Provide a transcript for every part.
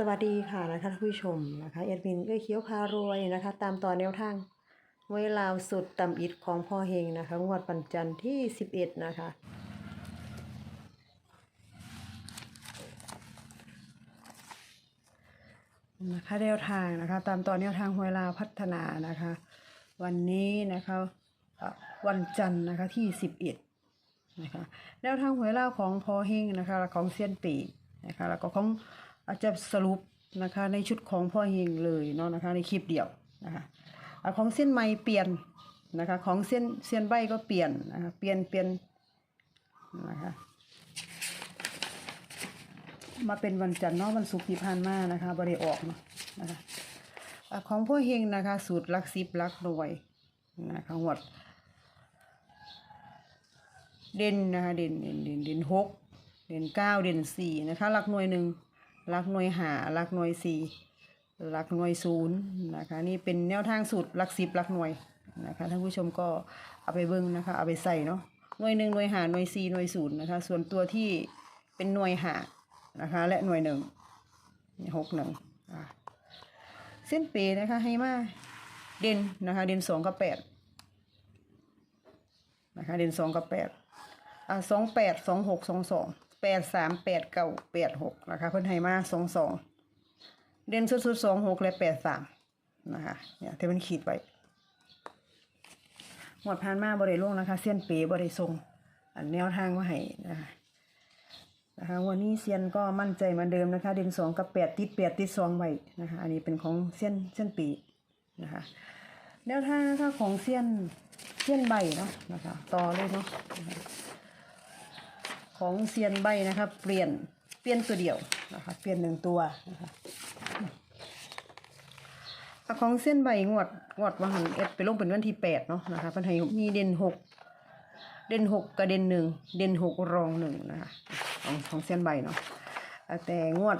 สวัสดีค่ะนะคะท่านผู้ชมนะคะเอ็ดมินเอ้ยเขียวพารวยนะคะ ตามต่อแนวทางไว้ลาวสุดต่ำอิดของพ่อเฮงนะคะงวดปันจันทร์ที่ 11 นะคะ นะคะแนวทางนะคะ ตามต่อแนวทางหวยลาวพัฒนานะคะ วันนี้นะคะวันจันทร์นะคะที่ 11 นะคะแนวทางหวยเล่าวของพอเฮงนะคะและของเซียนปีนะคะแล้วก็ของ อาจจะสรุปนะคะในชุดของพ่อเฮงเลยเนาะนะคะในคลิปเดียวนะคะของเส้นไม้เปลี่ยนนะคะของเส้นเส้นใบก็เปลี่ยนนะคะเปลี่ยนเปลี่ยนนะคะมาเป็นวันจันทร์เนาะวันศุกร์ที่ผ่านมานะคะบริออกเนาะนะคะของพ่อเฮงนะคะ สูตรลักสิบลักหน่วยนะคะหมดเด่นนะคะเด่นเด่นเด่นเด่นหกเด่นเก้าเด่นสี่นะคะหลักหน่วยหนึ่ง ลักหน่วยหาลักหน่วยสี่ลักหน่วยศูนย์นะคะนี่เป็นแนวทางสูตรลักสิบลักหน่วยนะคะท่านผู้ชมก็เอาไปเบิ้งนะคะเอาไปใส่เนาะหน่วยหนึ่งหน่วยหาหน่วยสี่หน่วยศูนย์นะคะส่วนตัวที่เป็นหน่วยหานะคะและหน่วยหนึ่งหกหนึ่งอะเส้นเปนะคะให้มาเด่นนะคะเด่นสองกับแปดนะคะเด่นสองกับแปดอ่าสองแปดสองหกสองสอง แปดสามแปดเก้าแปดหกนะคะเพิ่นให้มาสองสองเด่นสุดๆสองหกและแปดสามนะคะเนี่ยที่มันขีดไว้หมดผ่านมาบริโลงนะคะเส้นเป๋บริทรงอันแนวทางมาให้นะคะนะคะวันนี้เซียนก็มั่นใจเหมือนเดิมนะคะ เด่นสองกับแปดติดแปดติดสองไว้นะคะอันนี้เป็นของเซียนเซียนปีนะคะแนวทางนะคะของเซียนเซียนใบเนาะนะคะต่อเลยเนาะ ของเซียนใบนะคะเปลี่ยนเปลี่ยนตัวเดียวนะคะเปลี่ยนหนึ่งตัวนะคะของเส้นใบงวดงวดวันหันเอ็ดไปลงเป็นวันที่แปดเนาะนะคะพันไทยมีเด่นหกเด่นหกกับเด่นหนึ่งเด่นหกรองหนึ่งนะคะของของเส้นใบเนาะแต่งวด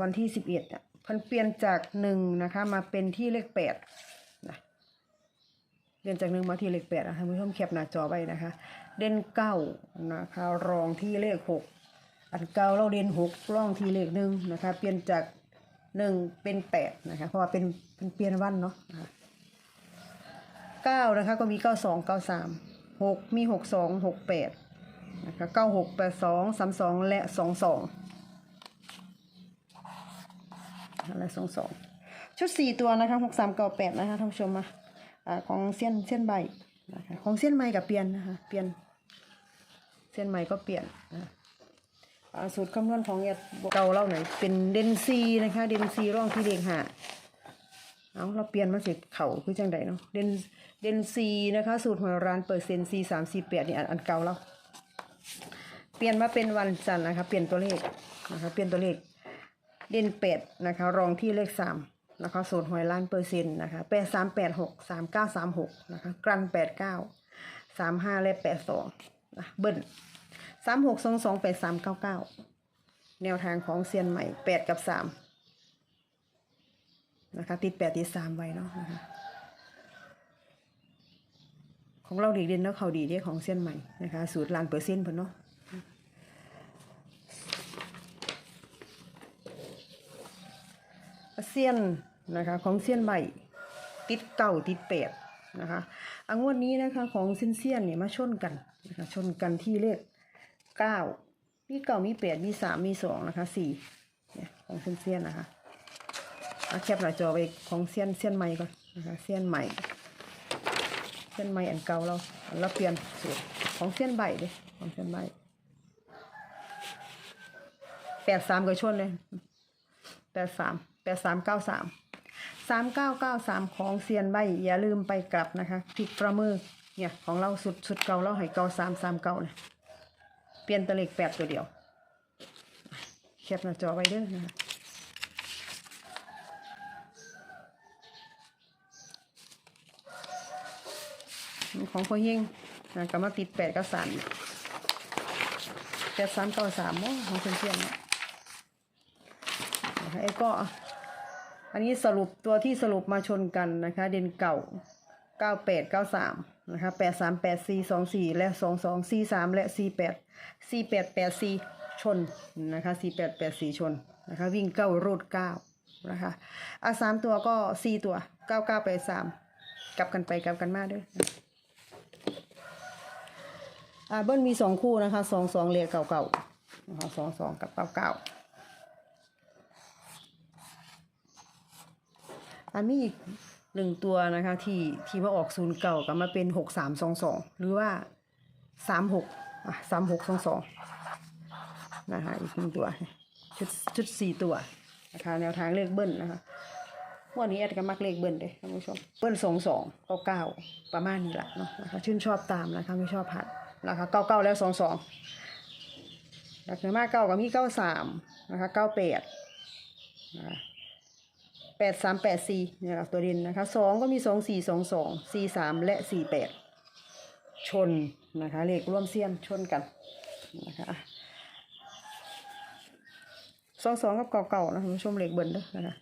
วันที่สิบเอ็ดอะเพันเปลี่ยนจากหนึ่งนะคะมาเป็นที่เลขแปดนะ เด่นจากหนึ่งมาที่เลขแปดนะคะท่านผู้ชมแคปหน้าจอไว้นะคะ เด่นเก้านะคะ รองที่เลขหกอันเก้าเราเด่นหกรองที่เลขหนึ่งนะคะ เปลี่ยนจากหนึ่งเป็นแปดนะคะ เพราะว่าเป็นเป็นเปลี่ยนวันเนาะเก้านะคะก็มีเก้าสองเก้าสามหกมีหกสองหกแปดนะคะเก้าหกแปดสองสามสองและสองสองและสองสองชุดสี่ตัวนะคะหกสามเก้าแปดนะคะท่านผู้ชมมา ของเส้นเส้นใบนะคะของเส้นไม้กับเปลี่ยนนะคะเปลี่ยนเส้นไม้ก็เปลี่ยนนะสูตรคำนวณของเนี่ยเก่าเราหน่อยเป็นเดนซีนะคะเดนซีร่องที่เลขหาเอาเราเปลี่ยนมาเสร็จเข่าคือจังไดเนาะเดนเดนซีนะคะ สูตรหวยร้านเปอร์เซ็นต์ซีสามสี่แปดนี่อันอันเก่าแล้วเปลี่ยนมาเป็นวันจันทร์นะคะ เปลี่ยนตัวเลขนะคะเปลี่ยนตัวเลขเดนเป็ดนะคะ รองที่เลขสาม นะคะสูตรหวยล้านเปอร์เซ็นต์นะคะแปดสามแปดหกสามเก้าสามหกนะคะกรันแปดเก้าสามห้าและแปดสองนะเบิ้ลสามหกสองสองแปดสามเก้าเก้าแนวทางของเซียนใหม่แปดกับสามนะคะติดแปดติดสามไว้เนาะนะคะของเราดีเด่นแล้วเขาดีเรียของเซียนใหม่นะคะ สูตรล้านเปอร์เซ็นต์เพิ่นเนาะเซียน นะคะของเซียนใบติดเก่าติดแปดนะคะอังวดนี้นะคะของเซียนเซียนเนี่ยมาชนกันนะคะชนกันที่เลขเก้ามีเก่ามีแปดมีสามมีสองนะคะสี่เนี่ยของเซียนเซียนนะคะเอาแคปหน้าจอไปของเซียนเซียนใหม่ก่อนนะคะเซียนใหม่เซียนใหม่อันเก่าเราเราเปลี่ยนสูตรของเซียนใบเลยของเซียนใบแปดสามก็ชนเลยแปดสามแปดสามเก้าสาม สามเก้าเก้าสามของเซียนใบอย่าลืมไปกลับนะคะพิกประมือเนี่ยของเราสุดสุดเก่าเราให้เก้าสามสามเก้าเลยเปลี่ยนตัวเลขแปดตัวเดียวแคปหน้าจอไว้เด้อนะคะของพ่อเฮงนะก็มาติดแปดกับสามแปดสามเก้าสามโอ้ของเซียนๆเนี่ยไอ้ก็ อันนี้สรุปตัวที่สรุปมาชนกันนะคะ เด่นเก่า 98 93 นะคะ 83 84 24 และ 22 43 และ 48 48 84 ชนนะคะสี่แปดแปดสี่ชนนะคะ วิ่งเก้ารูดเก้านะคะอะสามตัวก็สี่ตัวเก้าเก้าไปสามกลับกันไปกลับกันมาด้วยอะเบิ้ลมีสองคู่นะคะสองสองเลขเก่าเก่าๆนะคะสองสองกับเก้าเก้า อะมีอีกหนึ่งตัวนะคะ ที่ที่มาออกศูนย์เก่ากับมาเป็นหกสามสองสองหรือว่าสามหกอะสามหกสองสองนะคะอีกหนึ่งตัวชุดชุดสี่ตัวนะคะแนวทางเลขเบิ้ลนะคะวันนี้แอดก็มักเลขเบิ้ลเลยท่านผู้ชมเบิ้ลสองสองเก้าเก้าประมาณนี้แหละเนาะนะคะชื่นชอบตามนะคะไม่ชอบผัดนะคะเก้าเก้าแล้วสองสองหลักเนื้อมากเก้าก็มีเก้าสามนะคะเก้าแปดนะคะ แปดสามแปดสี่เนี่ยครับตัวเด่นนะคะสองก็มีสองสี่สองสองสี่สามและสี่แปดชนนะคะเลขร่วมเสี้ยนชนกันนะคะสองสองกับเก่าๆนะคุณผู้ชมเลขเบิ้ลเด้วยนะคะ